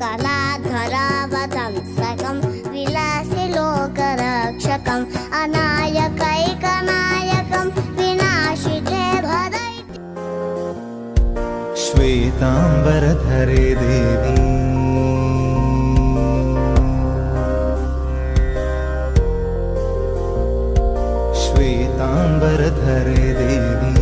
कलाधरावतंसकं विलासि लोकरक्षकम् अनायकैकनायकं विनाशिते भदैति। श्वेताम्बरधरे देवी। श्वेताम्बरधरे देवी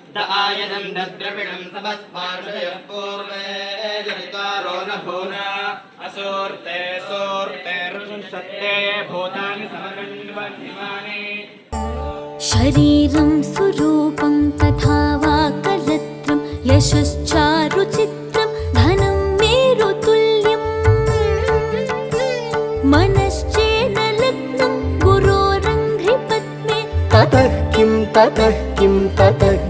नः पिता जनिता यो विधाता धामानि वेदभुवनानि विश्वा यो देवानां नामधा एव एव तुं प्रश्नम् भवनायन्त्यन्या द आयनं द्रविणं समस्पार्शयः पूर्वे जनितारो न भूना असोर्ते सोर्ते ऋषत्ते भूतानि समगण्वन्यमाने शरीरं सुरूपं तथा वा कलत्रं यशश्चारुचित्रं धनं मेरुतुल्यम् मनश्चेन लग्नं गुरोरङ्घ्रिपद्मे ततः किं ततः किं ततः किं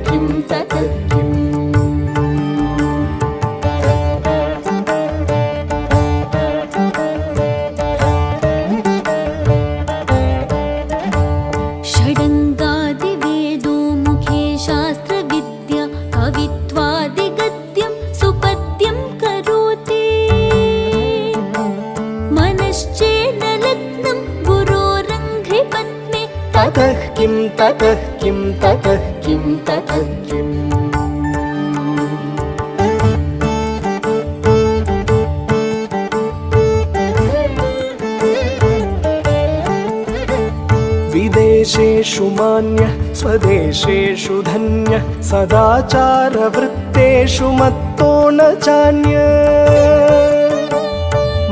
కిం తత్ विदेशेषु मान्यः स्वदेशेषु धन्यः सदाचारवृत्तेषु मत्तो न चान्य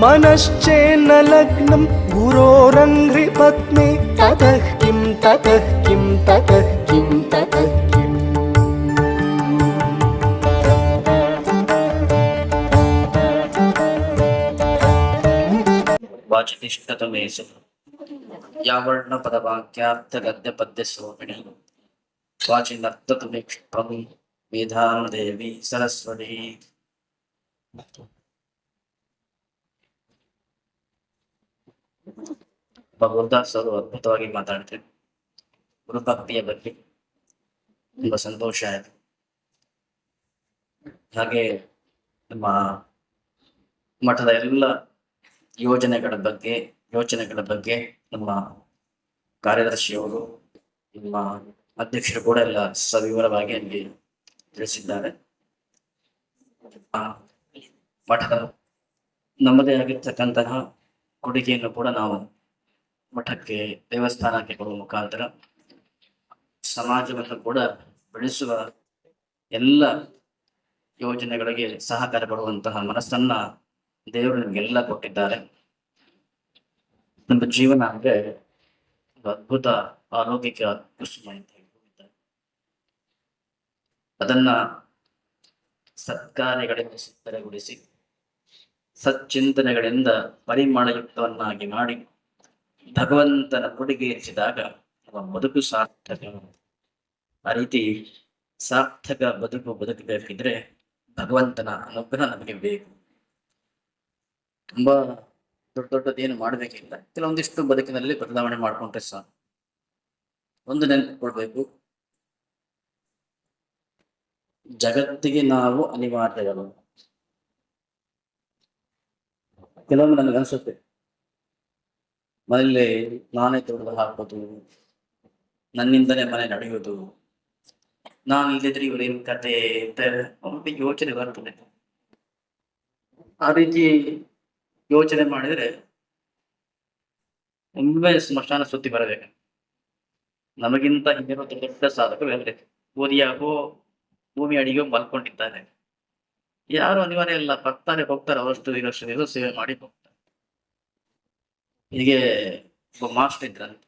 मनश्चेन्न लग्नं गुरोरङ्घ्रिपद्मे ततः किं ततः किं ततः किं ततः किम् ಯಾವರ್ಣ ಪದವಾಕ್ಯಾರ್ಥ ಗದ್ಯ ಪದ್ಯ ಸೋಮಿಣಿ ವಾಚಿನರ್ಥತುಮೇಕ್ಷಂ ಮೇಧಾಮ ದೇವಿ ಸರಸ್ವತಿ. ಭಗವದಾಸ್ ಅವರು ಅದ್ಭುತವಾಗಿ ಮಾತಾಡ್ತಾರೆ. ಗುರುಭಕ್ತಿಯ ಬಗ್ಗೆ ತುಂಬಾ ಸಂತೋಷ ಆಯಿತು. ಹಾಗೆ ನಮ್ಮ ಮಠದ ಎಲ್ಲ ಯೋಜನೆಗಳ ಬಗ್ಗೆ ಯೋಚನೆಗಳ ಬಗ್ಗೆ ನಮ್ಮ ಕಾರ್ಯದರ್ಶಿಯವರು ನಮ್ಮ ಅಧ್ಯಕ್ಷರು ಕೂಡ ಎಲ್ಲ ಸವಿವರವಾಗಿ ಅಲ್ಲಿ ತಿಳಿಸಿದ್ದಾರೆ. ಮಠದ ನಮ್ಮದೇ ಆಗಿರ್ತಕ್ಕಂತಹ ಕೊಡುಗೆಯನ್ನು ಕೂಡ ನಾವು ಮಠಕ್ಕೆ, ದೇವಸ್ಥಾನಕ್ಕೆ ಕೊಡುವ ಮುಖಾಂತರ ಸಮಾಜವನ್ನು ಕೂಡ ಬೆಳೆಸುವ ಎಲ್ಲ ಯೋಜನೆಗಳಿಗೆ ಸಹಕಾರ ಪಡುವಂತಹ ಮನಸ್ಸನ್ನ ದೇವರು ನಮಗೆಲ್ಲ ಕೊಟ್ಟಿದ್ದಾರೆ. ನಮ್ಮ ಜೀವನ ಅಂದ್ರೆ ಒಂದು ಅದ್ಭುತ ಆರೋಗ್ಯಕ ಕೃಷಿ ಅಂತ ಅದನ್ನ ಸತ್ಕಾರ್ಯಗಳಿಂದ ಸುತ್ತರಗೊಳಿಸಿ ಸಚ್ಚಿಂತನೆಗಳಿಂದ ಪರಿಮಳಯುಕ್ತವನ್ನಾಗಿ ಮಾಡಿ, ಭಗವಂತನ ಕೊಡುಗೆ ಇರಿಸಿದಾಗ ನಮ್ಮ ಬದುಕು ಸಾರ್ಥಕ. ಆ ರೀತಿ ಸಾರ್ಥಕ ಬದುಕು ಬದುಕಬೇಕಿದ್ರೆ ಭಗವಂತನ ಅನುಗ್ರಹ ನಮಗೆ ಬೇಕು. ತುಂಬಾ ದೊಡ್ಡ ದೊಡ್ಡದೇನು ಮಾಡಬೇಕಿಲ್ಲ. ಕೆಲವೊಂದಿಷ್ಟು ಬದುಕಿನಲ್ಲಿ ಬದಲಾವಣೆ ಮಾಡ್ಕೊಂಡ್ರೆ ಸಾಕು. ಒಂದು ನೆನಪಿಕೊಳ್ಬೇಕು ಜಗತ್ತಿಗೆ ನಾವು ಅನಿವಾರ್ಯಗಳು. ಕೆಲವೊಮ್ಮೆ ನನಗೆ ಅನ್ಸುತ್ತೆ. ಮನೆಯಲ್ಲಿ ನಾನೇ ತೊಡೆದು ಹಾಕೋದು ನನ್ನಿಂದನೇ ಮನೆ ನಡೆಯೋದು. ನಾನು ಇಲ್ಲದಿದ್ರೆ ಇವರು ಏನು ಕತೆ ಅಂತ ಒಮ್ಮೆ ಯೋಚನೆ ಬರ್ತದೆ. ಆ ರೀತಿ ಯೋಚನೆ ಮಾಡಿದರೆ ಒಮ್ಮೆ ಸ್ಮಶಾನ ಸುತ್ತಿ ಬರಬೇಕು ನಮಗಿಂತ ಹಿಂದಿರುವ ದೊಡ್ಡ ದೊಡ್ಡ ಸಾಧಕರು ಎಲ್ಲ ಓದಿಯಾಗೋ ಭೂಮಿ ಅಡಿಗೆ ಮಲ್ಕೊಂಡಿದ್ದಾರೆ. ಯಾರು ಅನಿವಾರ್ಯ ಇಲ್ಲ ಬರ್ತಾರೆ ಹೋಗ್ತಾರೆ, ಅವರಷ್ಟು ಇರೋಷ್ಟು ದಿನ ಸೇವೆ ಮಾಡಿ ಹೋಗ್ತಾರೆ. ಹೀಗೆ ಒಬ್ಬ ಮಾಸ್ಟರ್ ಇದ್ರಂತೆ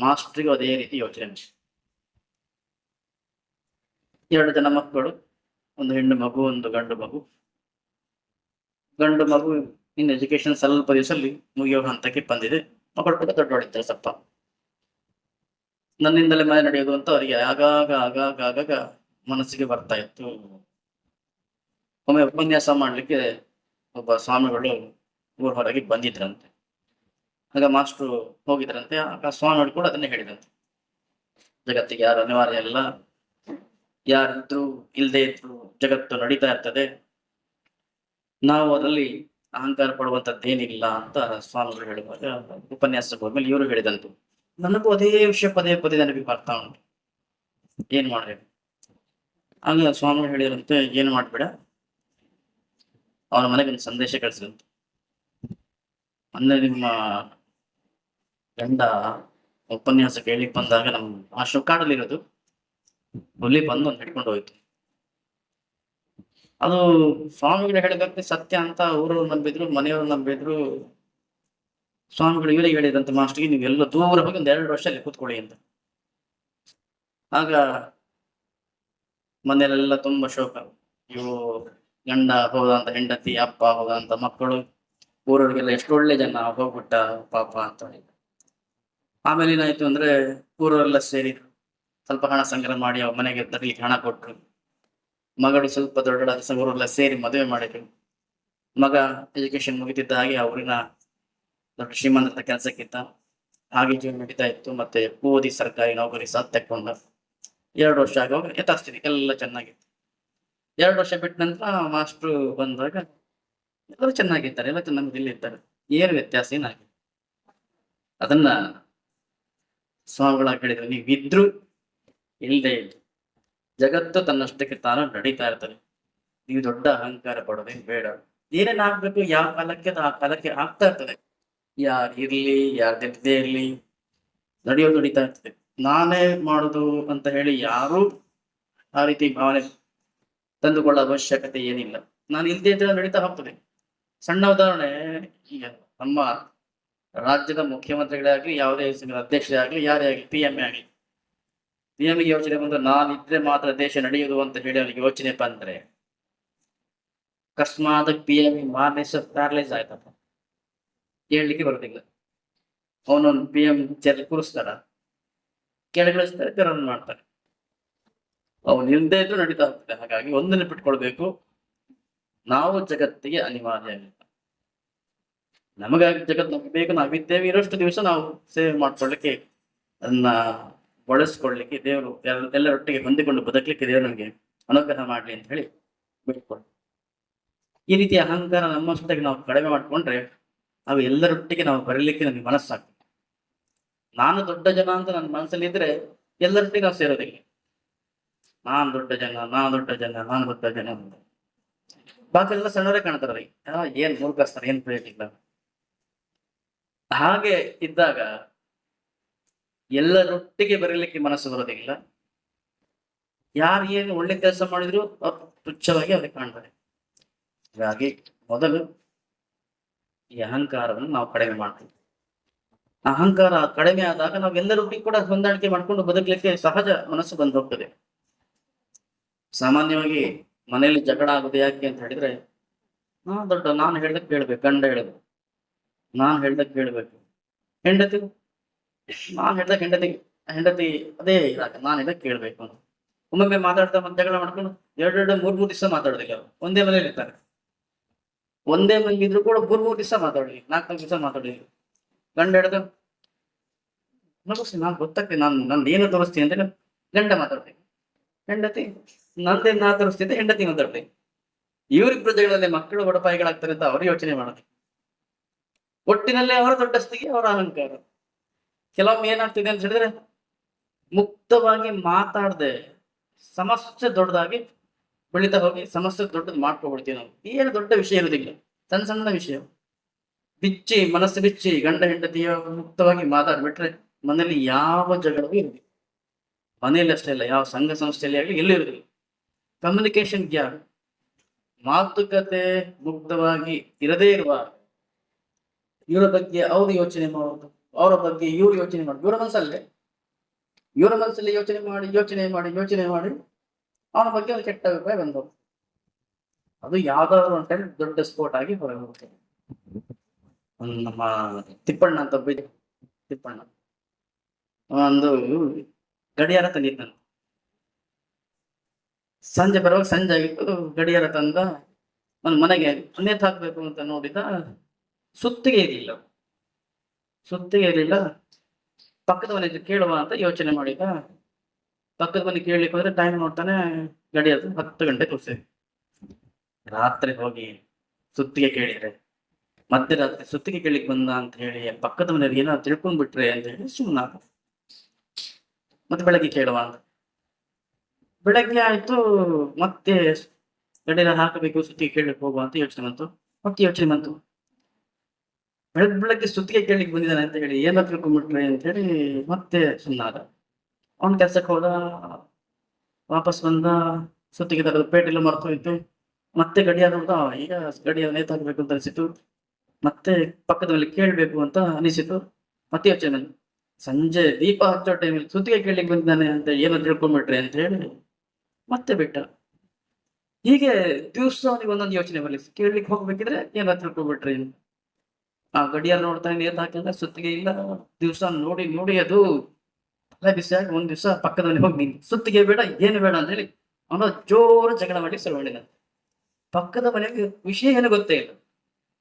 ಮಾಸ್ಟ್ರಿಗೂ ಅದೇ ರೀತಿ ಯೋಚನೆ ಎರಡು ಜನ ಮಕ್ಕಳು, ಒಂದು ಹೆಣ್ಣು ಮಗು, ಒಂದು ಗಂಡು ಮಗು. ಗಂಡು ಮಗು ಇನ್ನು ಎಜುಕೇಶನ್ ಸ್ವಲ್ಪ ದಿವಸಲ್ಲಿ ಮುಗಿಯೋ ಹಂತಕ್ಕೆ ಬಂದಿದೆ. ಮಕ್ಕಳು ಕೂಡ ದೊಡ್ಡವಳಿದ್ದಾರೆ ಸ್ವಲ್ಪ ನನ್ನಿಂದಲೇ ಮನೆ ನಡೆಯೋದು ಅಂತ ಅವರಿಗೆ ಆಗಾಗ ಆಗಾಗ ಆಗಾಗ ಮನಸ್ಸಿಗೆ ಬರ್ತಾ ಇತ್ತು. ಒಮ್ಮೆ ಉಪನ್ಯಾಸ ಮಾಡ್ಲಿಕ್ಕೆ ಒಬ್ಬ ಸ್ವಾಮಿಗಳು ಊರ ಹೊರಗೆ ಬಂದಿದ್ರಂತೆ. ಆಗ ಮಾಸ್ಟ್ರು ಹೋಗಿದ್ರಂತೆ. ಆಗ ಸ್ವಾಮಿಗಳು ಕೂಡ ಅದನ್ನೇ ಹೇಳಿದಂತೆ. ಜಗತ್ತಿಗೆ ಯಾರು ಅನಿವಾರ್ಯ ಇಲ್ಲ. ಯಾರಿದ್ರು ಇಲ್ಲದೆ ಇದ್ರು ಜಗತ್ತು ನಡೀತಾ ಇರ್ತದೆ. ನಾವು ಅದರಲ್ಲಿ ಅಹಂಕಾರ ಪಡುವಂತದ್ದೇನಿಲ್ಲ ಅಂತ ಸ್ವಾಮಿಗಳು ಹೇಳುವಾಗ ಉಪನ್ಯಾಸಕ್ಕೆ ಹೋದ್ಮೇಲೆ ಇವರು ಹೇಳಿದಂತು ನನಗೂ ಅದೇ ವಿಷಯ ಪದೇ ಪದೇ ನನಗೆ ಬರ್ತಾ ಉಂಟು. ಏನ್ ಮಾಡ್ಬೇಕು ಆಗ ಸ್ವಾಮಿಗಳು ಹೇಳಿರಂತೆ ಏನ್ ಮಾಡ್ಬೇಡ. ಅವನ ಮನೆಗೆ ಒಂದು ಸಂದೇಶ ಕಳಿಸಿದಂತೆ. ಮೊನ್ನೆ ನಿಮ್ಮ ಗಂಡ ಉಪನ್ಯಾಸ ಕೇಳಿಕ್ ಬಂದಾಗ ನಮ್ಮ ಆಶ್ರಮ ಕಾಡಲ್ಲಿರೋದು ಹುಲಿ ಬಂದು ಒಂದು ಹಿಡ್ಕೊಂಡು ಹೋಯ್ತು. ಅದು ಸ್ವಾಮಿಗಳು ಹೇಳಿದಂತೆ ಸತ್ಯ ಅಂತ ಊರವ್ರು ನಂಬಿದ್ರು, ಮನೆಯವರು ನಂಬಿದ್ರು. ಸ್ವಾಮಿಗಳು ಇವರಿಗೆ ಹೇಳಿದಂತೆ ಮಾಸ್ಟರ್ಗೆ, ನೀವು ಎಲ್ಲ ದೂರ ಹೋಗಿ ಒಂದು ಎರಡು ವರ್ಷ ಅಲ್ಲಿ ಕೂತ್ಕೊಳ್ಳಿ ಅಂತ. ಆಗ ಮನೆಯಲ್ಲೆಲ್ಲ ತುಂಬಾ ಶೋಕ. ಇವು ಗಂಡ ಹೋದಂತ ಹೆಂಡತಿ, ಅಪ್ಪ ಹೋದಂತ ಮಕ್ಕಳು. ಊರವ್ರಿಗೆಲ್ಲ ಎಷ್ಟು ಒಳ್ಳೆ ಜನ, ಹೋಗ್ಬಿಟ್ಟ ಪಾಪ ಅಂತ ಹೇಳಿ. ಆಮೇಲೆ ಏನಾಯ್ತು ಅಂದ್ರೆ ಊರವರೆಲ್ಲ ಸೇರಿದ್ರು ಸ್ವಲ್ಪ ಹಣ ಸಂಗ್ರಹ ಮಾಡಿ ಅವ್ರ ಮನೆಗೆ ತರಲಿಕ್ಕೆ ಹಣ ಕೊಟ್ರು. ಮಗಳು ಸ್ವಲ್ಪ ದೊಡ್ಡದಾದ ಸಂಗರೆಲ್ಲ ಸೇರಿ ಮದುವೆ ಮಾಡಿದ್ರು. ಮಗ ಎಜುಕೇಶನ್ ಮುಗಿತಿದ್ದ ಹಾಗೆ ಅವರಿನ ದೊಡ್ಡ ಶ್ರೀಮಂತ ಕೆಲಸಕ್ಕಿಂತ ಹಾಗೆ ಜೀವನ ನಡೀತಾ ಇತ್ತು. ಮತ್ತೆ ಓದಿ ಸರ್ಕಾರಿ ನೌಕರಿ ಸಹ ತಕ್ಕೊಂಡ. ಎರಡು ವರ್ಷ ಆಗುವಾಗ ಯಥಾಸ್ಥಿತಿ ಎಲ್ಲ ಚೆನ್ನಾಗಿತ್ತು. ಎರಡು ವರ್ಷ ಬಿಟ್ಟ ನಂತರ ಮಾಸ್ಟ್ರು ಬಂದಾಗ ಎಲ್ಲರೂ ಚೆನ್ನಾಗಿದ್ದಾರೆ. ಎಲ್ಲ ಚೆನ್ನಾಗಿ ಇಲ್ಲಿ ಇರ್ತಾರೆ ಏನು ವ್ಯತ್ಯಾಸ ಏನಾಗಿದೆ ಅದನ್ನ ಸ್ವಾಮಿಗಳಾಗಿ ಹೇಳಿದ್ರು. ನೀವಿದ್ರು ಇಲ್ಲದೆ ಇಲ್ಲ ಜಗತ್ತು ತನ್ನಷ್ಟಕ್ಕೆ ತಾನು ನಡೀತಾ ಇರ್ತದೆ ನೀವು ದೊಡ್ಡ ಅಹಂಕಾರ ಪಡೋದೇ ಬೇಡ. ಏನೇನಾಗ್ಬೇಕು ಯಾವ ಕಾಲಕ್ಕೆ ಆ ಕಾಲಕ್ಕೆ ಆಗ್ತಾ ಇರ್ತದೆ. ಯಾರು ಇರ್ಲಿ ಯಾರ್ದಿದ್ದೇ ಇರ್ಲಿ, ನಡೆಯೋದು ನಡೀತಾ ಇರ್ತದೆ. ನಾನೇ ಮಾಡುದು ಅಂತ ಹೇಳಿ ಯಾರು ಆ ರೀತಿ ಭಾವನೆ ತಂದುಕೊಳ್ಳೋ ಅವಶ್ಯಕತೆ ಏನಿಲ್ಲ. ನಾನು ಇಲ್ದೇ ಇದ್ರೆ ನಡೀತಾ ಹೋಗ್ತದೆ. ಸಣ್ಣ ಉದಾಹರಣೆ, ಈಗ ನಮ್ಮ ರಾಜ್ಯದ ಮುಖ್ಯಮಂತ್ರಿಗಳೇ ಆಗ್ಲಿ ಯಾವುದೇ ಅಧ್ಯಕ್ಷರೇ ಆಗ್ಲಿ ಯಾರೇ ಆಗ್ಲಿ ಪಿ ಎಂ ಎ ಆಗ್ಲಿ. ಎಂ ಯೋಚನೆ ಬಂದು ಇದ್ರೆ ಮಾತ್ರ ದೇಶ ನಡೆಯುವುದು ಅಂತ ಹೇಳಿ ಅವನಿಗೆ ಯೋಚನೆ ಬಂದ್ರೆ ಅಕಸ್ಮಾತ್ ಪಿ ಎಂ ಮಾರನೇ ಪ್ಯಾರಲೈಸ್ ಆಯ್ತಪ್ಪ. ಹೇಳಲಿಕ್ಕೆ ಬರೋದಿಲ್ಲ. ಅವನೊಂದು ಪಿ ಎಂ ಚೇರ್ ಕೂರಿಸ್ತಾರ. ಕೆಳಗಿಳಿಸ್ತಾರೆ ಮಾಡ್ತಾರೆ. ಅವನು ಇಲ್ಲದೆ ಇದ್ರು ನಡೀತಾ ಹೋಗ್ತದೆ. ಹಾಗಾಗಿ ಒಂದನ್ನು ಬಿಟ್ಕೊಳ್ಬೇಕು ನಾವು ಜಗತ್ತಿಗೆ ಅನಿವಾರ್ಯ ಇಲ್ಲ ನಮಗಾಗಿ ಜಗತ್ತು ನಮ್ಗೆ ಬೇಕು, ನಾವಿದ್ದೇವೆ, ಇರೋಷ್ಟು ದಿವಸ ನಾವು ಸೇವೆ ಮಾಡ್ಕೊಳ್ಳಿಕ್ಕೆ ಅದನ್ನ ಬಳಸ್ಕೊಳ್ಳಿಕ್ಕೆ ದೇವರು ಎಲ್ಲ ಎಲ್ಲರೊಟ್ಟಿಗೆ ಹೊಂದಿಕೊಂಡು ಬದುಕಲಿಕ್ಕೆ ದೇವರು ನನಗೆ ಅನುಗ್ರಹ ಮಾಡಲಿ ಅಂತ ಹೇಳಿ ಬಿಟ್ಕೊಂಡು ಈ ರೀತಿ ಅಹಂಕಾರ ನಮ್ಮ ನಮ್ಮಷ್ಟಕ್ಕೆ ನಾವು ಕಡಿಮೆ ಮಾಡ್ಕೊಂಡ್ರೆ ಅವು ಎಲ್ಲರೊಟ್ಟಿಗೆ ನಾವು ಬರಲಿಕ್ಕೆ ನಮಗೆ ಮನಸ್ಸಾಗ್ತದೆ. ನಾನು ದೊಡ್ಡ ಜನ ಅಂತ ನನ್ನ ಮನಸ್ಸಲ್ಲಿ ಇದ್ರೆ ಎಲ್ಲರೊಟ್ಟಿಗೆ ನಾವು ಸೇರೋದಿಲ್ಲ. ನಾನ್ ದೊಡ್ಡ ಜನ, ನಾನು ದೊಡ್ಡ ಜನ, ನಾನು ದೊಡ್ಡ ಜನ ಅಂತ. ಬಾಕಿ ಎಲ್ಲ ಸಣ್ಣವರೇ ಕಾಣ್ತಾರೆ ಏನ್ ಮೂರ್ಖಸ್ತಾರೆ, ಏನ್ ಪ್ರಯೋಜನ ಇಲ್ಲ. ಹಾಗೆ ಇದ್ದಾಗ ಎಲ್ಲರೊಟ್ಟಿಗೆ ಬರೀಲಿಕ್ಕೆ ಮನಸ್ಸು ಬರೋದಿಲ್ಲ. ಯಾರು ಏನು ಒಳ್ಳೆ ಕೆಲಸ ಮಾಡಿದ್ರು ತುಚ್ಛವಾಗಿ ಅವ್ರಿಗೆ ಕಾಣ್ತಾರೆ. ಹಾಗಾಗಿ ಮೊದಲು ಈ ಅಹಂಕಾರವನ್ನು ನಾವು ಕಡಿಮೆ ಮಾಡ್ತೀವಿ. ಅಹಂಕಾರ ಕಡಿಮೆ ಆದಾಗ ನಾವು ಎಲ್ಲರೊಟ್ಟಿಗೆ ಕೂಡ ಹೊಂದಾಣಿಕೆ ಮಾಡ್ಕೊಂಡು ಬದುಕಲಿಕ್ಕೆ ಸಹಜ ಮನಸ್ಸು ಬಂದು ಹೋಗ್ತದೆ. ಸಾಮಾನ್ಯವಾಗಿ ಮನೆಯಲ್ಲಿ ಜಗಳ ಆಗುದು ಯಾಕೆ ಅಂತ ಹೇಳಿದ್ರೆ ನಾ ದೊಡ್ಡ, ನಾನು ಹೇಳ್ದಕ್ಕೆ ಕೇಳ್ಬೇಕು, ಗಂಡ ಹೇಳಬೇಕು ನಾನು ಹೇಳ್ದಕ್ಕೆ ಕೇಳ್ಬೇಕು. ಹೆಂಡತಿ ನಾನು ಹೇಳ್ದಾಗ ಹೆಂಡತಿ ಹೆಂಡತಿ ಅದೇ ಇದಾಗ, ನಾನು ಹೇಳ್ದಕ್ಕೆ ಕೇಳಬೇಕು. ಅಂತ ಒಮ್ಮೊಮ್ಮೆ ಮಾತಾಡ್ತಾ ಮತ್ತೆ ಜಗಳ ಮಾಡ್ಕೊಂಡು ಎರಡೆರಡು ಮೂರು ಮೂರು ದಿವಸ ಮಾತಾಡೋದಿಲ್ಲ ಅವರು ಒಂದೇ ಮನೇಲಿ ಇರ್ತಾರೆ. ಒಂದೇ ಮನೇಲಿ ಇದ್ರು ಕೂಡ ಮೂರ್, ಮೂರು ದಿವಸ ಮಾತಾಡಲಿ. ನಾಲ್ಕು ನಾಲ್ಕು ದಿವಸ ಗಂಡ ಹಿಡ್ದು ನಗಸಿ ನಾನು ಗೊತ್ತಾಗ್ತದೆ ನಾನು ನಾನು ಏನು ತೋರಿಸ್ತೀನಿ ಅಂತ ಗಂಡ ಮಾತಾಡ್ತೀನಿ ಹೆಂಡತಿ, ನಂದೇ ನಾ ತೋರಿಸ್ತೀನಿ ಹೆಂಡತಿ ಮಾತಾಡ್ತೀನಿ ಇವರಿಬ್ಬರು ಜಗಳದಲ್ಲಿ ಮಕ್ಕಳು ಬಡಪಾಯಿಗಳಾಗ್ತಾರೆ ಅಂತ ಅವರು ಯೋಚನೆ ಮಾಡೋದು. ಒಟ್ಟಿನಲ್ಲಿ ಅವರ ದೊಡ್ಡಸ್ತಿಗೆ ಅವರ ಅಹಂಕಾರ. ಕೆಲವೊಮ್ಮೆ ಏನಾಗ್ತಿದೆ ಅಂತ ಹೇಳಿದ್ರೆ, ಮುಕ್ತವಾಗಿ ಮಾತಾಡದೆ ಸಮಸ್ಯೆ ದೊಡ್ಡದಾಗಿ ಬೆಳೀತಾ ಹೋಗಿ ಸಮಸ್ಯೆ ದೊಡ್ಡದು ಮಾಡ್ಕೊಬಿಡ್ತೀವಿ ನಾವು. ಏನು ದೊಡ್ಡ ವಿಷಯ ಇರೋದಿಲ್ಲ. ಸಣ್ಣ ಸಣ್ಣ ವಿಷಯ. ಬಿಚ್ಚಿ, ಮನಸ್ಸು ಬಿಚ್ಚಿ, ಗಂಡ, ಹೆಂಡತಿಯ ಮುಕ್ತವಾಗಿ ಮಾತಾಡ್ಬಿಟ್ರೆ ಮನೇಲಿ ಯಾವ ಜಗಳವೂ ಇರಲಿ ಮನೆಯಲ್ಲಿ ಅಷ್ಟೇ ಇಲ್ಲ ಯಾವ ಸಂಘ ಸಂಸ್ಥೆಯಲ್ಲಿ ಆಗಲಿ ಎಲ್ಲೂ ಇರೋದಿಲ್ಲ. ಕಮ್ಯುನಿಕೇಶನ್ ಗ್ಯಾಪ್ ಮಾತುಕತೆ ಮುಕ್ತವಾಗಿ ಇರದೇ ಇರುವ ಇವರ ಬಗ್ಗೆ ಅವರು ಯೋಚನೆ ಮಾಡೋದು ಅವರ ಬಗ್ಗೆ ಇವ್ರು ಯೋಚನೆ ಮಾಡಿ. ಇವರ ಮನಸ್ಸಲ್ಲೇ, ಇವರ ಮನಸ್ಸಲ್ಲಿ ಯೋಚನೆ ಮಾಡಿ ಯೋಚನೆ ಮಾಡಿ ಯೋಚನೆ ಮಾಡಿ ಅವನ ಬಗ್ಗೆ ಒಂದು ಕೆಟ್ಟ ಅಭಿಪ್ರಾಯ ಬಂದವು. ಅದು ಯಾವ್ದಾದ್ರು ಒಂದು ಟೈಮ್ ದೊಡ್ಡ ಸ್ಫೋಟ ಆಗಿ ಹೊರಗೆ ಹೋಗುತ್ತೆ ನಮ್ಮ ತಿಪ್ಪಣ್ಣ ಅಂತ ಒಬ್ಬ ತಿಪ್ಪಣ್ಣ. ಒಂದು ಗಡಿಯಾರ ತಂದಿದ್ದಂತ ಸಂಜೆ ಬರುವಾಗ ಸಂಜೆ ಆಗಿತ್ತು ಗಡಿಯಾರ ತಂದ ಒಂದು ಮನೆಗೆ ನೇತು ಹಾಕ್ಬೇಕು ಅಂತ ನೋಡಿದ ಸುತ್ತಿಗೆ ಇರಲಿಲ್ಲ. ಸುತ್ತಿಗೆ ಇರಲಿಲ್ಲ ಪಕ್ಕದ ಮನೆ ಕೇಳುವ ಅಂತ ಯೋಚನೆ ಮಾಡಿದ. ಪಕ್ಕದ ಮನೆ ಕೇಳಲಿಕ್ಕೆ ಹೋದ್ರೆ ಟೈಮ್ ನೋಡ್ತಾನೆ ಗಡಿಯಾರ ಹತ್ತು ಗಂಟೆ ತೋರಿಸಿದೆ. ರಾತ್ರಿ ಹೋಗಿ ಸುತ್ತಿಗೆ ಕೇಳಿದ್ರೆ ಮಧ್ಯರಾತ್ರಿ ಸುತ್ತಿಗೆ ಕೇಳಿಕ್ ಬಂದ ಅಂತ ಹೇಳಿ ಪಕ್ಕದ ಮನೆಯವ್ರಿಗೆ ತಿಳ್ಕೊಂಡ್ ಬಿಟ್ರೆ ಅಂತ ಹೇಳಿ ಸುಮ್ಮನ ಮತ್ತೆ ಬೆಳಗ್ಗೆ ಕೇಳುವ ಅಂತ. ಬೆಳಗ್ಗೆ ಆಯ್ತು, ಮತ್ತೆ ಗಡಿಯಾರ ಹಾಕಬೇಕು, ಸುತ್ತಿಗೆ ಕೇಳಲಿಕ್ಕೆ ಹೋಗುವ ಅಂತ ಯೋಚನೆ ಬಂತು. ಮತ್ತೆ ಯೋಚನೆ ಬಂತು. ಬೆಳಗ್ಗೆ ಬೆಳಗ್ಗೆ ಸುತ್ತಿಗೆ ಕೇಳಿಕ್ ಬಂದಿದ್ದಾನೆ ಅಂತ ಹೇಳಿ, ಏನ ತಿಳ್ಕೊಂಡ್ಬಿಟ್ರಿ ಅಂತ ಹೇಳಿ ಮತ್ತೆ ಸುಮ್ಮನಾದ ಅವನ ಕೆಲ್ಸಕ್ಕೆ ಹೋದ, ವಾಪಸ್ ಬಂದ, ಸುತ್ತಿಗೆ ತರದ ಪೇಟೆಲ್ಲ ಮರ್ತು ಹೋಯ್ತು ಮತ್ತೆ ಗಡಿಯಾದ ಈಗ ಗಡಿಯ ನೇತಾಕ್ಬೇಕು ಅಂತ ಅನಿಸಿತು ಮತ್ತೆ ಪಕ್ಕದಲ್ಲಿ ಕೇಳಬೇಕು ಅಂತ ಅನಿಸಿತು ಮತ್ತೆ ಯೋಚನೆ ಸಂಜೆ ದೀಪ ಹಚ್ಚೋ ಟೈಮಲ್ಲಿ ಸುತ್ತಿಗೆ ಕೇಳಲಿಕ್ಕೆ ಬಂದಿದ್ದಾನೆ ಅಂತ ಏನೋ ತಿಳ್ಕೊಂಡ್ಬಿಟ್ರಿ ಅಂತ ಹೇಳಿ ಮತ್ತೆ ಬಿಟ್ಟ. ಹೀಗೆ ದಿವಸ ಅವನಿಗೆ ಒಂದೊಂದು ಯೋಚನೆ ಬರಲಿ ಕೇಳಲಿಕ್ಕೆ ಹೋಗ್ಬೇಕಿದ್ರೆ ಏನೋ ತಿಳ್ಕೊಂಡ್ಬಿಟ್ರೆ. ಆ ಗಡಿಯಾರ ನೋಡ್ತಾ ನೀರ್ ಹಾಕಿದ್ರೆ ಸುತ್ತಿಗೆ ಇಲ್ಲ. ದಿವಸ ನೋಡಿ ನೋಡಿ ಅದು. ತಲೆ ಬಿಸಿಯಾಗಿ ಒಂದ್ ದಿವಸ ಪಕ್ಕದಲ್ಲಿ ಹೋಗಿ ನಿಂತು. ಸುತ್ತಿಗೆ ಬೇಡ, ಏನು ಬೇಡ ಅಂತ ಹೇಳಿ ಅವನ ಜೋರು ಜಗಳ ಮಾಡಿ ಶುರು ಮಾಡಿದ ಪಕ್ಕದ ಮನೆಗೆ ವಿಷಯ ಏನು ಗೊತ್ತೇ ಇಲ್ಲ.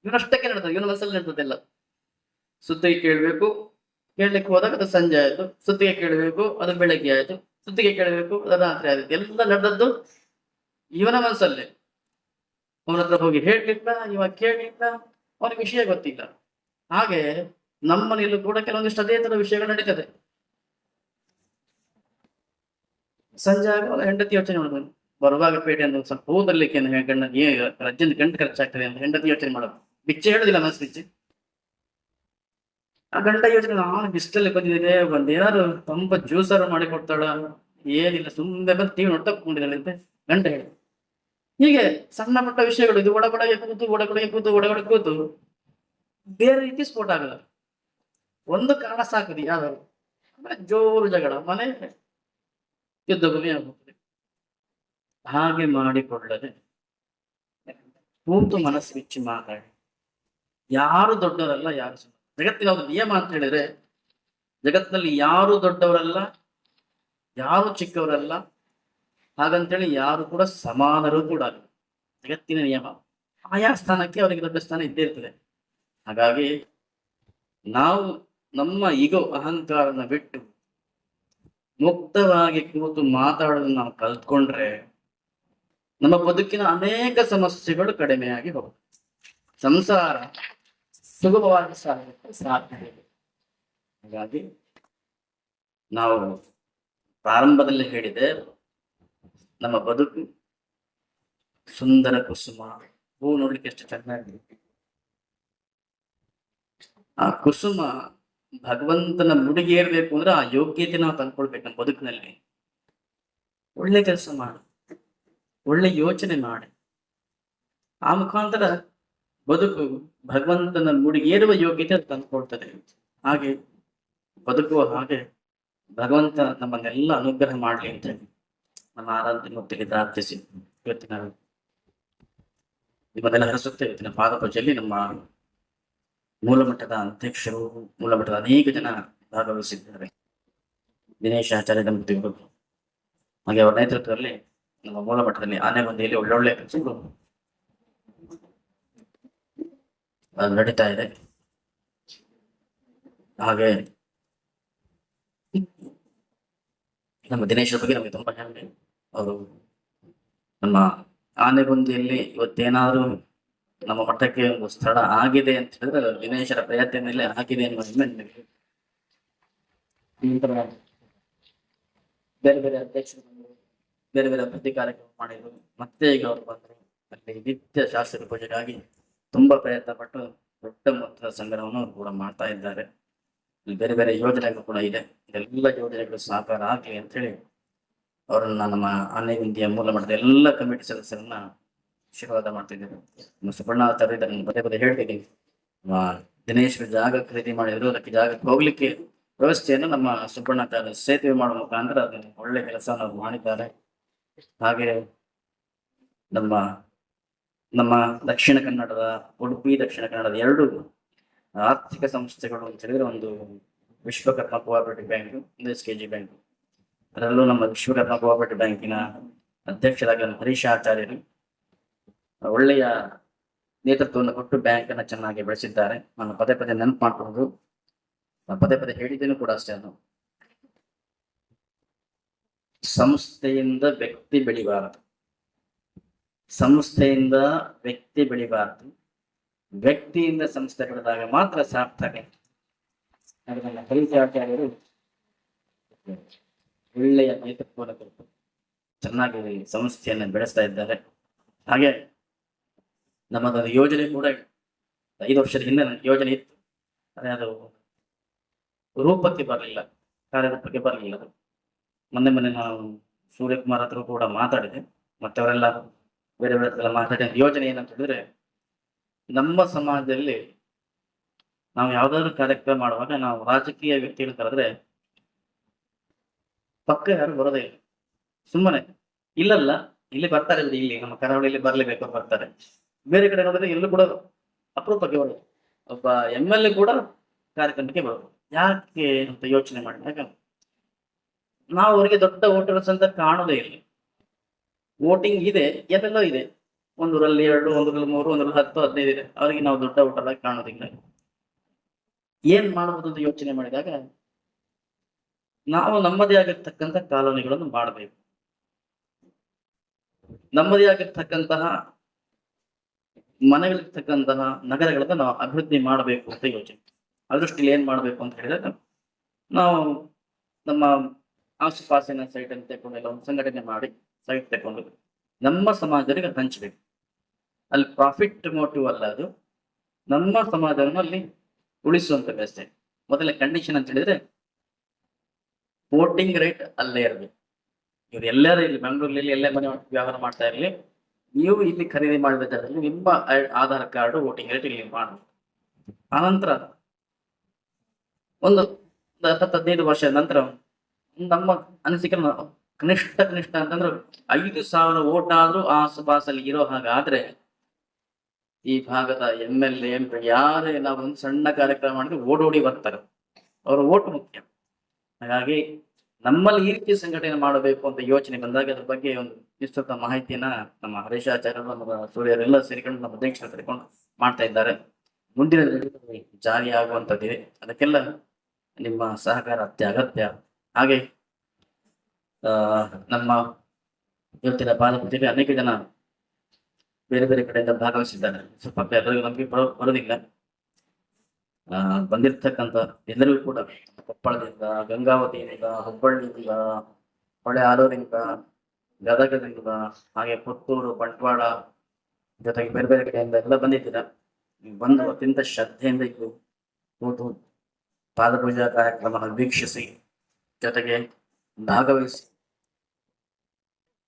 ಇವನಷ್ಟಕ್ಕೆ ನಡೆದ ಇವನ ಮನಸ್ಸಲ್ಲಿ ನಡೆದದೆಲ್ಲ ಸುತ್ತಿಗೆ ಕೇಳಬೇಕು. ಕೇಳಲಿಕ್ಕೆ ಹೋದಾಗ ಅದು ಸಂಜೆ ಆಯ್ತು. ಸುತ್ತಿಗೆ ಕೇಳಬೇಕು, ಅದು ಬೆಳಗ್ಗೆ ಆಯ್ತು. ಸುತ್ತಿಗೆ ಕೇಳಬೇಕು, ಅದು ರಾತ್ರಿ ಆಯ್ತು. ಎಲ್ಲ ನಡೆದದ್ದು ಇವನ ಮನಸ್ಸಲ್ಲೇ ಅವನ ಹತ್ರ ಹೋಗಿ ಹೇಳಲಿಲ್ಲ, ಇವಾಗ ಕೇಳಲಿಲ್ಲ. ಅವನಿಗೆ ವಿಷಯ ಗೊತ್ತಿಲ್ಲ. ಹಾಗೆ ನಮ್ಮನೆಯಲ್ಲೂ ಕೂಡ ಕೆಲವೊಂದಿಷ್ಟು ಅದೇ ತರ ವಿಷಯಗಳು ನಡೀತದೆ. ಸಂಜೆ ಆಗುವಾಗ ಹೆಂಡತಿ ಯೋಚನೆ ಮಾಡಬೇಕು ಬರುವಾಗ ಪೇಟೆ ಅಂತ ಸ್ವಲ್ಪ ಹೋದಲ್ಲಿಕ್ಕೆ ಗಂಡ ರಜ್ಜಿಂದ ಗಂಟು ಖರ್ಚಾಗ್ತದೆ ಅಂತ ಹೆಂಡತಿ ಯೋಚನೆ ಮಾಡೋದು ಬಿಚ್ಚೆ ಹೇಳುದಿಲ್ಲ ಮನಸ್ಸು ಬಿಚ್ಚೆ ಆ ಗಂಡ ಯೋಚನೆ ನಾನು ಬಿಸ್ಟಲ್ಲಿ ಬಂದಿದ್ದೇನೆ ಒಂದೇನಾದ್ರು ತಂಪ ಜ್ಯೂಸರ್ ಮಾಡಿ ಕೊಡ್ತಾಳ? ಏನಿಲ್ಲ ಸುಮ್ಮನೆ ಬಂದು ಟಿವಿ ನೋಡ್ತಾ ಕೂತ್ಕೊಂಡಿದ್ದಾಳೆ ಅಂತ. ಗಂಡ ಹೇಳಿ ಹೀಗೆ ಸಣ್ಣ ಪುಟ್ಟ ವಿಷಯಗಳು, ಇದು ಒಡಗೊಡಗೆ ಕೂತು ಒಡಗೊಡಗೆ ಕೂತು ಒಡಗೊಡಗೆ ಕೂತು. ಬೇರೆ ರೀತಿ ಸ್ಫೋಟ ಆಗಲ್ಲ ಒಂದು ಕಾರಣ ಸಾಕದು ಯಾವ್ದಾದ್ರು. ಅಂದ್ರೆ ಜೋರು ಜಗಳ, ಮನೆ ಯುದ್ಧ ಭೂಮಿ ಆಗುತ್ತದೆ ಹಾಗೆ ಮಾಡಿಕೊಳ್ಳದೆ ಕೂತು ಮನಸ್ಸು ಬಿಚ್ಚಿ ಮಾತಾಡಿ. ಯಾರು ದೊಡ್ಡವರಲ್ಲ, ಯಾರು ಸಣ್ಣ. ಜಗತ್ತಿನ ಒಂದು ನಿಯಮ ಅಂತ ಹೇಳಿದ್ರೆ, ಜಗತ್ತಿನಲ್ಲಿ ಯಾರು ದೊಡ್ಡವರಲ್ಲ, ಯಾರು ಚಿಕ್ಕವರಲ್ಲ, ಹಾಗಂತೇಳಿ ಯಾರು ಕೂಡ ಸಮಾನರು ಕೂಡ ಜಗತ್ತಿನ ನಿಯಮ. ಆಯಾ ಸ್ಥಾನಕ್ಕೆ ಅವರಿಗೆ ದೊಡ್ಡ ಸ್ಥಾನ ಇದ್ದೇ ಇರ್ತದೆ. ಹಾಗಾಗಿ ನಾವು ನಮ್ಮ ಈಗ ಅಹಂಕಾರನ ಬಿಟ್ಟು ಮುಕ್ತವಾಗಿ ಕೂತು ಮಾತಾಡೋದನ್ನ ನಾವು ಕಲ್ತ್ಕೊಂಡ್ರೆ ನಮ್ಮ ಬದುಕಿನ ಅನೇಕ ಸಮಸ್ಯೆಗಳು ಕಡಿಮೆಯಾಗಿ ಹೋಗುತ್ತೆ. ಸಂಸಾರ ಸುಗಮವಾಗಿ ಸಾಗಲಿಕ್ಕೆ ಸಾಧ್ಯ ಹಾಗಾಗಿ ನಾವು ಪ್ರಾರಂಭದಲ್ಲಿ ಹೇಳಿದೆ, ನಮ್ಮ ಬದುಕು ಸುಂದರ ಕುಸುಮ. ಹೂ ನೋಡ್ಲಿಕ್ಕೆ ಎಷ್ಟು ಚೆನ್ನಾಗಿದೆ. ಆ ಕುಸುಮ ಭಗವಂತನ ಮುಡಿಗೇರ್ಬೇಕು ಅಂದ್ರೆ ಆ ಯೋಗ್ಯತೆ ನಾವು ತಂದ್ಕೊಳ್ಬೇಕು ನಮ್ಮ ಬದುಕಿನಲ್ಲಿ. ಒಳ್ಳೆ ಕೆಲಸ ಮಾಡು. ಒಳ್ಳೆ ಯೋಚನೆ ಮಾಡಿ. ಆ ಮುಖಾಂತರ ಬದುಕು ಭಗವಂತನ ಮುಡಿಗೇರುವ ಯೋಗ್ಯತೆ ಅದು ತಂದ್ಕೊಳ್ತದೆ. ಹಾಗೆ ಬದುಕುವ ಹಾಗೆ ಭಗವಂತ ನಮ್ಮನ್ನೆಲ್ಲ ಅನುಗ್ರಹ ಮಾಡಲಿ ಅಂತ ಹೇಳಿ ನಮ್ಮ ಆರಾಧನೆ ಹೊತ್ತಿಗೆ ಪ್ರಾರ್ಥಿಸಿ. ಇವತ್ತಿನ ನಿಮ್ಮನ್ನೆಲ್ಲ ಹರಿಸುತ್ತೆ ಇವತ್ತಿನ ಪಾದಪೂಜೆಯಲ್ಲಿ ನಮ್ಮ ಮೂಲಮಟ್ಟದ ಅಧ್ಯಕ್ಷರು, ಮೂಲಮಟ್ಟದ ಅನೇಕ ಜನ ಭಾಗವಹಿಸಿದ್ದಾರೆ. ದಿನೇಶ್ ಆಚಾರ್ಯ ದಂಪತಿಗಳು ಹಾಗೆ ಅವರ ನೇತೃತ್ವದಲ್ಲಿ ನಮ್ಮ ಮೂಲಮಟ್ಟದಲ್ಲಿ ಆನೆಗೊಂದಿಯಲ್ಲಿ ಒಳ್ಳೊಳ್ಳೆ ಕೆಲಸಗಳು ನಡೀತಾ ಇದೆ. ಹಾಗೆ ನಮ್ಮ ದಿನೇಶ್ ಬಗ್ಗೆ ನಮಗೆ ತುಂಬಾ ಹೆಮ್ಮೆ ಅವರು ನಮ್ಮ ಆನೆಗೊಂದಿಯಲ್ಲಿ ಇವತ್ತೇನಾದ್ರೂ ನಮ್ಮ ಮಠಕ್ಕೆ ಒಂದು ಸ್ಥಳ ಆಗಿದೆ ಅಂತ ಹೇಳಿದ್ರೆ ವಿನೇಶರ ಪ್ರಯತ್ನ ಮೇಲೆ ಆಗಿದೆ ಅನ್ನೋ ಹೆಮ್ಮೆ ನಿಮಗೆ ನಂತರ ಬೇರೆ ಬೇರೆ ಅಧ್ಯಕ್ಷರು ಬಂದರು ಬೇರೆ ಬೇರೆ ಅಭಿವೃದ್ಧಿ ಕಾರ್ಯಕ್ರಮ ಮಾಡಿದ್ರು. ಮತ್ತೆ ಈಗ ಅವರು ಬಂದರು. ಅಲ್ಲಿ ನಿತ್ಯ ಶಾಸ್ತ್ರ ಪೂಜೆಗಾಗಿ ತುಂಬಾ ಪ್ರಯತ್ನ ಪಟ್ಟು ದೊಡ್ಡ ಮೊತ್ತದ ಸಂಗ್ರಹವನ್ನು ಅವರು ಕೂಡ ಮಾಡ್ತಾ ಇದ್ದಾರೆ. ಬೇರೆ ಬೇರೆ ಯೋಜನೆಗಳು ಕೂಡ ಇದೆ. ಇದೆಲ್ಲ ಯೋಜನೆಗಳು ಸಾಕಾರ ಆಗಲಿ ಅಂತ ಹೇಳಿ ಅವರನ್ನ ನಮ್ಮ ಆನೆಗುಂದಿಯ ಮೂಲ ಮಾಡಿದ ಎಲ್ಲ ಕಮಿಟಿ ಸದಸ್ಯರನ್ನ ಆಶೀರ್ವಾದ ಮಾಡ್ತಿದ್ದೇವೆ ಸುವರ್ಣಾಚಾರ್ಯ ಇದನ್ನು ಪದೇ ಪದೇ ಹೇಳ್ತಿದ್ದೀವಿ ಆ, ದಿನೇಶ್ ಜಾಗ ಖರೀದಿ ಮಾಡಿದ್ರು ಅದಕ್ಕೆ ಜಾಗಕ್ಕೆ ಹೋಗ್ಲಿಕ್ಕೆ ವ್ಯವಸ್ಥೆಯನ್ನು ನಮ್ಮ ಸುಬ್ಬಣ್ಣಾಚಾರ್ಯ ಸೇತುವೆ ಮಾಡುವ ಮುಖಾಂತರ ಅದನ್ನು ಒಳ್ಳೆ ಕೆಲಸ ಮಾಡಿದ್ದಾರೆ. ಹಾಗೆ ನಮ್ಮ ನಮ್ಮ ದಕ್ಷಿಣ ಕನ್ನಡದ ಉಡುಪಿ ದಕ್ಷಿಣ ಕನ್ನಡದ ಎರಡು ಆರ್ಥಿಕ ಸಂಸ್ಥೆಗಳು ಅಂತ ಹೇಳಿದ್ರೆ ಒಂದು ವಿಶ್ವಕರ್ಮ ಕೋಆಪರೇಟಿವ್ ಬ್ಯಾಂಕ್ ಒಂದು ಎಸ್ ಕೆ ಜಿ ಬ್ಯಾಂಕ್. ಅದರಲ್ಲೂ ನಮ್ಮ ವಿಶ್ವಕರ್ಮ ಕೋಆಪರೇಟಿವ್ ಬ್ಯಾಂಕಿನ ಅಧ್ಯಕ್ಷರಾಗಿ ಹರೀಶ್ ಆಚಾರ್ಯರು. ಒಳ್ಳೆಯ ನೇತೃತ್ವವನ್ನು ಕೊಟ್ಟು ಬ್ಯಾಂಕ್ ಅನ್ನ ಚೆನ್ನಾಗಿ ಬೆಳೆಸಿದ್ದಾರೆ. ನಾನು ಪದೇ ಪದೇ ನೆನಪು ಮಾಡ್ಕೊಂಡು ಪದೇ ಪದೇ ಹೇಳಿದ್ದೇನೆ ಕೂಡ ಅಷ್ಟೇ ಅದು. ಸಂಸ್ಥೆಯಿಂದ ವ್ಯಕ್ತಿ ಬೆಳಿಬಾರದು. ಸಂಸ್ಥೆಯಿಂದ ವ್ಯಕ್ತಿ ಬೆಳಿಬಾರದು. ವ್ಯಕ್ತಿಯಿಂದ ಸಂಸ್ಥೆ ಬೆಳೆದಾಗ ಮಾತ್ರ ಸಾರ್ಥಕ. ನನ್ನ ಒಳ್ಳೆಯ ನೇತೃತ್ವವನ್ನು ಕೊಟ್ಟು ಚೆನ್ನಾಗಿ ಸಂಸ್ಥೆಯನ್ನು ಬೆಳೆಸ್ತಾ ಇದ್ದಾರೆ. ಹಾಗೆ ನಮ್ಮದೊಂದು ಯೋಜನೆ ಕೂಡ ಐದು ವರ್ಷದ ಹಿಂದೆ ನನಗೆ ಯೋಜನೆ ಇತ್ತು. ಅದೇ ಅದು ರೂಪಕ್ಕೆ ಬರಲಿಲ್ಲ, ಕಾರ್ಯರೂಪಕ್ಕೆ ಬರಲಿಲ್ಲ ಅದು. ಮೊನ್ನೆ ಮೊನ್ನೆ ನಾವು ಸೂರ್ಯಕುಮಾರ್ ಹತ್ರ ಕೂಡ ಮಾತಾಡಿದೆ. ಮತ್ತೆ ಅವರೆಲ್ಲ ಬೇರೆ ಬೇರೆ ಹತ್ರ ಮಾತಾಡಿ ಯೋಜನೆ ಏನಂತ ಹೇಳಿದ್ರೆ, ನಮ್ಮ ಸಮಾಜದಲ್ಲಿ ನಾವು ಯಾವ್ದಾದ್ರು ಕಾರ್ಯಕ್ರಮ ಮಾಡುವಾಗ ನಾವು ರಾಜಕೀಯ ವ್ಯಕ್ತಿಗಳು ಕರೆದ್ರೆ ಪಕ್ಕ ಯಾರು ಬರೋದೇ ಇಲ್ಲ. ಸುಮ್ಮನೆ ಇಲ್ಲಲ್ಲ, ಇಲ್ಲಿ ಬರ್ತಾರೆ ಇಲ್ಲಿ ನಮ್ಮ ಕರಾವಳಿಯಲ್ಲಿ ಬರ್ಲೇಬೇಕು ಬರ್ತಾರೆ. ಬೇರೆ ಕಡೆ ನೋಡಿದ್ರೆ ಎಲ್ಲೂ ಕೂಡ ಅಪರೂಪಕ್ಕೆ ಬರೋದು ಒಬ್ಬ ಎಂ ಎಲ್ ಎ ಕೂಡ ಕಾರ್ಯಕ್ರಮಕ್ಕೆ ಬರೋದು ಯಾಕೆ ಅಂತ ಯೋಚನೆ ಮಾಡಿದಾಗ ನಾವು ಅವರಿಗೆ ದೊಡ್ಡ ವೋಟರ್ಸ್ ಅಂತ ಕಾಣೋದೇ ಇಲ್ಲ. ವೋಟಿಂಗ್ ಇದೆ, ಎಲ್ಲೆಲ್ಲೋ ಇದೆ. ಒಂದೂರಲ್ಲಿ ಎರಡು, ಒಂದೂರಲ್ಲಿ ಮೂರು, ಒಂದೂರಲ್ಲಿ ಹತ್ತು, ಹದಿನೈದು ಇದೆ. ಅವರಿಗೆ ನಾವು ದೊಡ್ಡ ವೋಟರ್ ಆಗಿ ಕಾಣೋದಿಲ್ಲ. ಏನ್ ಮಾಡಬಹುದು ಅಂತ ಯೋಚನೆ ಮಾಡಿದಾಗ ನಾವು ನಮ್ಮದೇ ಆಗಿರ್ತಕ್ಕಂಥ ಕಾಲೋನಿಗಳನ್ನು ಮಾಡಬೇಕು. ನಮ್ಮದೇ ಆಗಿರ್ತಕ್ಕಂತಹ ಮನೆಗಳಿರ್ತಕ್ಕಂತಹ ನಗರಗಳನ್ನ ನಾವು ಅಭಿವೃದ್ಧಿ ಮಾಡಬೇಕು ಅಂತ ಯೋಚನೆ. ಅದೃಷ್ಟಿಲಿ ಏನ್ ಮಾಡ್ಬೇಕು ಅಂತ ಹೇಳಿದಾಗ ನಾವು ನಮ್ಮ ಆಸುಪಾಸಿನ ಸೈಟ್ ಅಂತ ತಗೊಂಡು ಎಲ್ಲ ಒಂದು ಸಂಘಟನೆ ಮಾಡಿ ಸೈಟ್ ತಗೊಂಡು ನಮ್ಮ ಸಮಾಜರಿಗೆ ಹಂಚಬೇಕು. ಅಲ್ಲಿ ಪ್ರಾಫಿಟ್ ಮೋಟಿವ್ ಅಲ್ಲ ಅದು. ನಮ್ಮ ಸಮಾಜವನ್ನು ಅಲ್ಲಿ ಉಳಿಸುವಂತ ವ್ಯವಸ್ಥೆ. ಮೊದಲ ಕಂಡೀಷನ್ ಅಂತ ಹೇಳಿದ್ರೆ ವೋಟಿಂಗ್ ರೈಟ್ ಅಲ್ಲೇ ಇರಬೇಕು. ಇವ್ರು ಎಲ್ಲರೂ ಇಲ್ಲಿ ಬೆಂಗಳೂರಲ್ಲಿ ಎಲ್ಲೇ ಮನೆ ವ್ಯವಹಾರ ಮಾಡ್ತಾ ಇರಲಿ. ನೀವು ಇಲ್ಲಿ ಖರೀದಿ ಮಾಡಬೇಕಾದ್ರೆ ನಿಮ್ಮ ಆಧಾರ್ ಕಾರ್ಡ್, ವೋಟಿಂಗ್ ರೇಟ್ ಇಲ್ಲಿ ಮಾಡ. ಆನಂತರ ಒಂದು ಹತ್ತು ಹದಿನೈದು ವರ್ಷದ ನಂತರ ನಮ್ಮ ಅನಿಸಿಕೆ ಕನಿಷ್ಠ ಕನಿಷ್ಠ ಅಂತಂದ್ರೆ ಐದು ಸಾವಿರ ಓಟ್ ಆದ್ರೂ ಆ ಸುಭಾಸಲ್ಲಿ ಇರೋ ಹಾಗಾದ್ರೆ ಈ ಭಾಗದ ಎಂ ಎಲ್ ಎಂ ಪಿ ಯಾರೇ ನಾವು ಒಂದು ಸಣ್ಣ ಕಾರ್ಯಕ್ರಮ ಮಾಡಿದ್ರೆ ಓಡೋಡಿ ಬರ್ತಾರೆ. ಅವರ ಓಟ್ ಮುಖ್ಯ. ಹಾಗಾಗಿ ನಮ್ಮಲ್ಲಿ ಈ ರೀತಿ ಸಂಘಟನೆ ಮಾಡಬೇಕು ಅಂತ ಯೋಚನೆ ಬಂದಾಗ ಅದ್ರ ಬಗ್ಗೆ ಒಂದು ವಿಸ್ತೃತ ಮಾಹಿತಿಯನ್ನ ನಮ್ಮ ಹರೀಶಾಚಾರ್ಯರು ನಮ್ಮ ಸೂರ್ಯರೆಲ್ಲ ಸೇರಿಕೊಂಡು ನಮ್ಮ ಅಧ್ಯಕ್ಷರು ಸೇರಿಕೊಂಡು ಮಾಡ್ತಾ ಇದ್ದಾರೆ. ಮುಂದಿನ ಜಾರಿ ಆಗುವಂತದ್ದಿದೆ ಅದಕ್ಕೆಲ್ಲ ನಿಮ್ಮ ಸಹಕಾರ ಅತ್ಯ ಅಗತ್ಯ ಹಾಗೆ ನಮ್ಮ ಇವತ್ತಿನ ಪಾದಪೂಜೆಗೆ ಅನೇಕ ಜನ ಬೇರೆ ಬೇರೆ ಕಡೆಯಿಂದ ಭಾಗವಹಿಸಿದ್ದಾರೆ. ಸ್ವಲ್ಪ ಎಲ್ಲರಿಗೂ ನಮಗೆ ಬರೋ- ಬರೋದಿಲ್ಲ. ಬಂದಿರ್ತಕ್ಕಂಥ ಎಲ್ಲರಿಗೂ ಕೂಡ ಕೊಪ್ಪಳದಿಂದ, ಗಂಗಾವತಿಯಿಂದ, ಹುಬ್ಬಳ್ಳಿಯಿಂದ, ಹೊಳೆ ಆಲೂರಿಂದ ಗದಗದಿಂದ, ಹಾಗೆ ಪುತ್ತೂರು, ಬಂಟ್ವಾಳ ಜೊತೆಗೆ ಬೇರೆ ಬೇರೆ ಕಡೆಯಿಂದ ಎಲ್ಲ ಬಂದಿದ್ದೀರಾ? ನೀವು ಬಂದು ಅತ್ಯಂತ ಶ್ರದ್ಧೆಯಿಂದ ಇದು ಕೂತು ಪಾದಪೂಜಾ ಕಾರ್ಯಕ್ರಮವನ್ನು ವೀಕ್ಷಿಸಿ, ಜೊತೆಗೆ ಭಾಗವಹಿಸಿ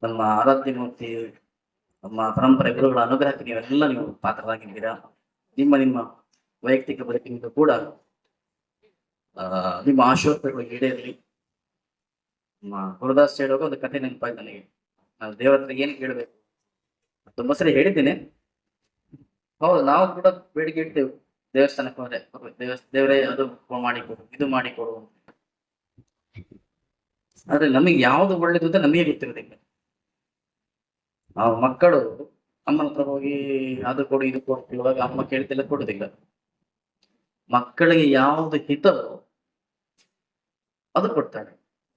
ನಮ್ಮ ಆರಾಧ್ಯ ಮೂರ್ತಿ, ನಮ್ಮ ಪರಂಪರೆ ಗುರುಗಳ ಅನುಗ್ರಹಕ್ಕೆ ನೀವೆಲ್ಲ ನೀವು ಪಾತ್ರರಾಗಿದ್ದೀರಾ? ನಿಮ್ಮ ನಿಮ್ಮ ವೈಯಕ್ತಿಕ ಬದುಕಿನಿಂದ ಕೂಡ ಆ, ನಿಮ್ಮ ಆಶೋತ್ತರಗಳು ಈಡೇರಲಿ. ನಮ್ಮ ಗುರುದಾಸ್ ಹೇಳುವಾಗ ಒಂದು ಕಥೆ ನೆನಪಾಯ್ತು ನನಗೆ. ನಾವು ದೇವರ ಹತ್ರ ಏನ್ ಕೇಳಬೇಕು? ತುಂಬಾ ಸರಿ ಹೇಳಿದ್ದೇನೆ. ಹೌದು ನಾವು ಕೂಡ ಬೇಡಿಕೆ ಇಡ್ತೇವೆ. ದೇವಸ್ಥಾನಕ್ಕೆ ಹೋದ್ರೆ ದೇವಸ್ ದೇವರೇ ಅದು ಮಾಡಿಕೊಡು ಇದು ಮಾಡಿಕೊಡು. ಆದ್ರೆ ನಮಗೆ ಯಾವ್ದು ಒಳ್ಳೇದು ಅಂತ ನಮಗೆ ಗೊತ್ತಿರೋದಿಲ್ಲ ನಾವು ಮಕ್ಕಳು ಅಮ್ಮನ ಹತ್ರ ಹೋಗಿ ಅದು ಕೊಡು ಇದು ಕೊಡು ಅಮ್ಮ ಕೇಳ್ತಿಲ್ಲ ಕೊಡುದಿಲ್ಲ. ಮಕ್ಕಳಿಗೆ ಯಾವ್ದು ಹಿತವೋ ಅದು ಕೊಡ್ತಾರೆ.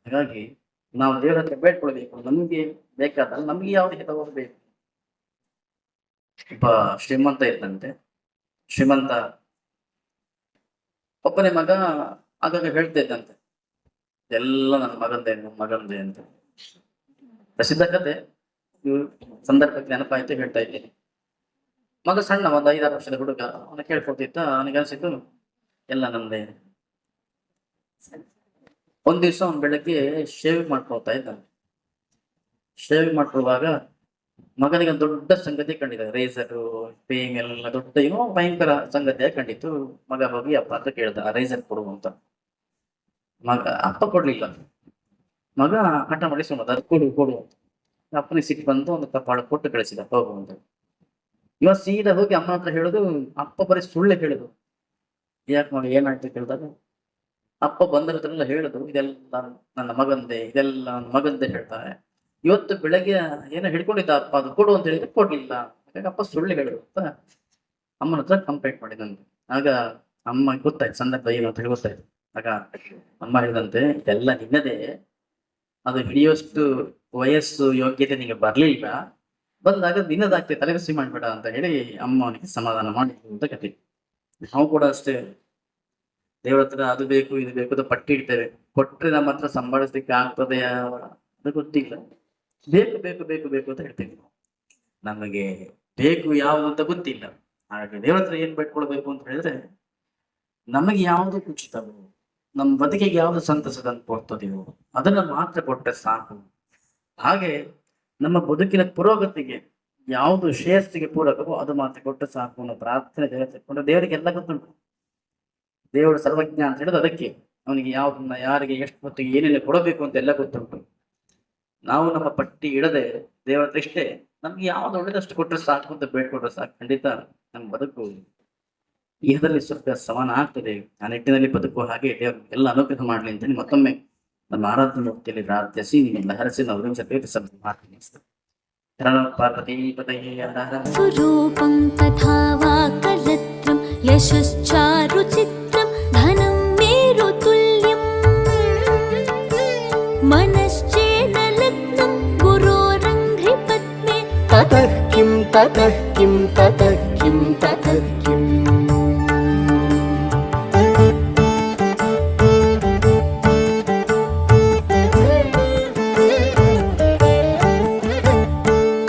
ಹಾಗಾಗಿ ನಾವು ದೇವರ ಹತ್ರ ಬೇಡ್ಕೊಳ್ಬೇಕು. ನಮ್ಗೆ ಬೇಕಾದ ನಮ್ಗೆ ಯಾವ್ದು ಹಿತವೋ ಬೇಕು. ಒಬ್ಬ ಶ್ರೀಮಂತ ಇದ್ದಂತೆ. ಶ್ರೀಮಂತ ಒಬ್ಬನೇ ಮಗ ಆಗಾಗ ಹೇಳ್ತಾ ಇದ್ದಂತೆ. ಎಲ್ಲ ನನ್ನ ಮಗಂದೆ ನನ್ನ ಮಗಂದೆ ಅಂತ. ಪ್ರಸಿದ್ಧ ಕತೆ. ಸಂದರ್ಭಕ್ಕೆ ನೆನಪಾಯ್ತು ಹೇಳ್ತಾ ಇದ್ದೀನಿ. ಮಗ ಸಣ್ಣ, ಒಂದು ಐದಾರು ವರ್ಷದ ಹುಡುಗ. ಅವನ ಕೇಳ್ಕೊತಿದ್ದ ಅವನಿಗೆ ಅನ್ಸಿತ್ತು ಎಲ್ಲ ನಮ್ದೇ. ಒಂದ್ ದಿವ್ಸ ಅವ್ನು ಬೆಳಗ್ಗೆ ಶೇವಿಂಗ್ ಮಾಡ್ಕೊಳ್ತಾ ಇದ್ದ ಶೇವಿಂಗ್ ಮಾಡ್ಕೊಳ್ಳುವಾಗ ಮಗನಿಗೆ ದೊಡ್ಡ ಸಂಗತಿ ಕಂಡಿದೆ. ರೇಸರು ಪೇಯಿಂಗ್ ಎಲ್ಲ ದೊಡ್ಡ ಏನೋ ಭಯಂಕರ ಸಂಗತಿಯಾಗಿ ಕಂಡಿತ್ತು. ಮಗ ಹೋಗಿ ಅಪ್ಪ ಅಂತ ಕೇಳ್ದ ರೇಸರ್ ಕೊಡು ಅಂತ. ಮಗ, ಅಪ್ಪ ಕೊಡ್ಲಿಲ್ಲ. ಮಗ ಹಠ ಮಾಡಿ ಸುಮ್ಮದ ಅದು ಕೊಡು ಕೊಡು ಅಪ್ಪನಿಗೆ ಸಿಟ್ಟು ಬಂದು ಒಂದು ಕಪಾಳ ಕೊಟ್ಟು ಕಳಿಸಿದ, ಹೋಗು ಅಂತ. ಇವ ಸೀದಾ ಹೋಗಿ ಅಮ್ಮನ ಹತ್ರ ಹೇಳುದು, ಅಪ್ಪ ಬರೀ ಸುಳ್ಳೆ ಹೇಳುದು. ಯಾಕೆ ಮಗ ಏನಾಯ್ತು ಕೇಳಿದಾಗ, ಅಪ್ಪ ಬಂದಿರೋದ್ರೆಲ್ಲ ಹೇಳಿದ್ರು, ಇದೆಲ್ಲ ನನ್ನ ಮಗಂದೆ, ಇದೆಲ್ಲ ನನ್ನ ಮಗಂದೆ ಹೇಳ್ತಾರೆ. ಇವತ್ತು ಬೆಳಗ್ಗೆ ಏನೋ ಹಿಡ್ಕೊಂಡಿದ್ದ ಅಪ್ಪ ಅದು ಕೊಡು ಅಂತ ಹೇಳಿದ್ರೆ ಕೊಡ್ಲಿಲ್ಲ. ಹಾಗಾಗಿ ಅಪ್ಪ ಸುಳ್ಳು ಹೇಳಿದ್ರು ಅಂತ ಅಮ್ಮನ ಹತ್ರ ಕಂಪ್ಲೇಂಟ್ ಮಾಡಿದಂತೆ. ಆಗ ಅಮ್ಮ, ಗೊತ್ತಾಯ್ತು, ಸಂದರ್ಭ ಏನು ಅಂತ ಹೇಳಿ ಗೊತ್ತಾಯ್ತು. ಆಗ ಅಮ್ಮ ಹೇಳಿದಂತೆ, ಇದೆಲ್ಲ ನಿನ್ನದೇ. ಅದು ಹಿಡಿಯೋಷ್ಟು ವಯಸ್ಸು ಯೋಗ್ಯತೆ ನಿಮಗೆ ಬರಲಿಲ್ಲ. ಬಂದಾಗ ನಿನ್ನದಾಗ್ತದೆ, ತಲೆಬಿಸಿ ಮಾಡ್ಬೇಡ ಅಂತ ಹೇಳಿ ಅಮ್ಮ ಅವನಿಗೆ ಸಮಾಧಾನ ಮಾಡಿದ್ರು ಅಂತ ಕತೆ ನಾವು ಕೂಡ ಅಷ್ಟೇ ದೇವರ ಹತ್ರ ಅದು ಬೇಕು, ಇದು ಬೇಕು ಅಂತ ಪಟ್ಟಿ ಇಡ್ತೇವೆ. ಕೊಟ್ಟರೆ ನಮ್ಮ ಹತ್ರ ಸಂಭಾಳಿಸ್ಲಿಕ್ಕೆ ಆಗ್ತದೆ ಅದು ಗೊತ್ತಿಲ್ಲ. ಬೇಕು ಬೇಕು ಬೇಕು ಬೇಕು ಅಂತ ಹೇಳ್ತೇವೆ ನಮಗೆ ಬೇಕು ಯಾವುದು ಅಂತ ಗೊತ್ತಿಲ್ಲ. ಹಾಗೆ ದೇವರ ಹತ್ರ ಏನ್ ಬೇಡ್ಕೊಳ್ಬೇಕು ಅಂತ ಹೇಳಿದ್ರೆ ನಮಗೆ ಯಾವುದು ಕುಚಿತವೋ ನಮ್ಮ ಬದುಕಿಗೆ ಯಾವುದು ಸಂತಸದ ಕೊಡ್ತದೆಯೋ ಅದನ್ನ ಮಾತ್ರ ಕೊಟ್ಟರೆ ಸಾಕು. ಹಾಗೆ ನಮ್ಮ ಬದುಕಿನ ಪುರೋಗತಿಗೆ ಯಾವುದು ಶ್ರೇಯಸ್ಸಿಗೆ ಪೂರಕವೋ ಅದು ಮಾತ್ರ ಕೊಟ್ಟು ಸಾಕು ಅನ್ನೋ ಪ್ರಾರ್ಥನೆ ತೆಕ್ಕೊಂಡು ದೇವರಿಗೆ ಎಲ್ಲ ಗೊತ್ತುಂಟು. ದೇವರು ಸರ್ವಜ್ಞ ಅಂತ ಹೇಳಿದ್ರೆ ಅದಕ್ಕೆ. ಅವನಿಗೆ ಯಾವ್ದನ್ನ, ಯಾರಿಗೆ, ಎಷ್ಟು ಮತ್ತು ಏನೇನು ಕೊಡಬೇಕು ಅಂತ ಎಲ್ಲ ಗೊತ್ತುಂಟು. ನಾವು ನಮ್ಮ ಪಟ್ಟಿ ಇಡದೆ ದೇವರ ಇಷ್ಟೇ ನಮ್ಗೆ ಯಾವ್ದು ಒಳ್ಳೇದಷ್ಟು ಕೊಟ್ಟರೆ ಸಾಕು ಅಂತ ಬೇಡ್ಕೊಟ್ರೆ ಸಾಕು. ಖಂಡಿತ ನಮ್ಮ ಬದುಕು ಇಹದಲ್ಲಿ ಸ್ವಲ್ಪ ಸಮಾನ ಆಗ್ತದೆ. ಆ ನಿಟ್ಟಿನಲ್ಲಿ ಬದುಕುವ ಹಾಗೆ ದೇವರು ಎಲ್ಲ ಅನುಗ್ರಹ ಮಾಡಲಿ ಅಂತ ಮತ್ತೊಮ್ಮೆ ನಮ್ಮ ಆರಾಧನೆ ಮುಕ್ತಿಯಲ್ಲಿ ಪ್ರಾರ್ಥಿಸಿ, ನಿಮ್ಮೆಲ್ಲ ಹರಸಿ, ನಾವು ಸಭೆ ಮಾಡ್ತೀನಿ स्वरूपं तथा वा कलत्रं यशश्चारुचित्रं धनं मेरुतुल्यम् मनश्चेन लग्नं गुरोरङ्घ्रिपद्मे ततः किं ततः किं ततः किं ततः किम्